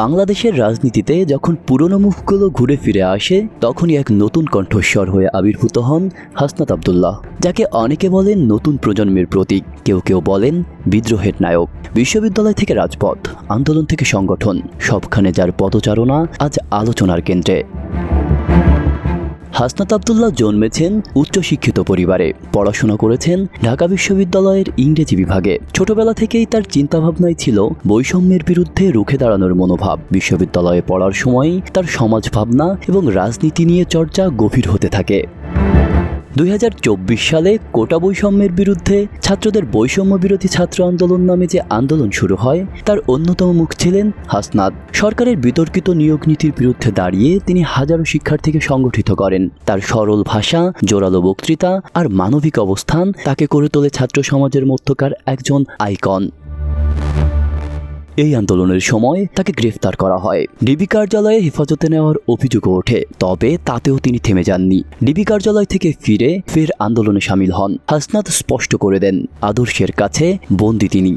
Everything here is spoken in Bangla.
বাংলাদেশের রাজনীতিতে যখন পুরনো মুখগুলো ঘুরে ফিরে আসে, তখনই এক নতুন কণ্ঠস্বর হয়ে আবির্ভূত হন হাসনাত আবদুল্লাহ, যাকে অনেকে বলেন নতুন প্রজন্মের প্রতীক। কেউ কেউ বলেন বিদ্রোহের নায়ক। বিশ্ববিদ্যালয় থেকে রাজপথ, আন্দোলন থেকে সংগঠন, সবখানে যার পদচারণা আজ আলোচনার কেন্দ্রে। হাসনাত আবদুল্লাহ জন্মেছেন উচ্চশিক্ষিত পরিবারে। পড়াশোনা করেছেন ঢাকা বিশ্ববিদ্যালয়ের ইংরেজি বিভাগে। ছোটবেলা থেকেই তার চিন্তাভাবনাই ছিল বৈষম্যের বিরুদ্ধে রুখে দাঁড়ানোর মনোভাব। বিশ্ববিদ্যালয়ে পড়ার সময় তার সমাজ ভাবনা এবং রাজনীতি নিয়ে চর্চা গভীর হতে থাকে। দুই হাজার চব্বিশ সালে কোটা বৈষম্যের বিরুদ্ধে ছাত্রদের বৈষম্য বিরোধী ছাত্র আন্দোলন নামে যে আন্দোলন শুরু হয়, তার অন্যতম মুখ ছিলেন হাসনাত। সরকারের বিতর্কিত নিয়োগ নীতির বিরুদ্ধে দাঁড়িয়ে তিনি হাজারো শিক্ষার্থীকে সংগঠিত করেন। তার সরল ভাষা, জোরালো বক্তৃতা আর মানবিক অবস্থান তাকে করে তোলে ছাত্র সমাজের মধ্যকার একজন আইকন। এই আন্দোলনের সময় তাকে গ্রেফতার করা হয়। ডিবি কার্যালয়ে হেফাজতে নেওয়ার অভিযোগও ওঠে, তবে তাতেও তিনি থেমে যাননি। ডিবি কার্যালয় থেকে ফিরে ফের আন্দোলনে সামিল হন, হাসনাত স্পষ্ট করে দেন, আদর্শের কাছে বন্দি তিনি।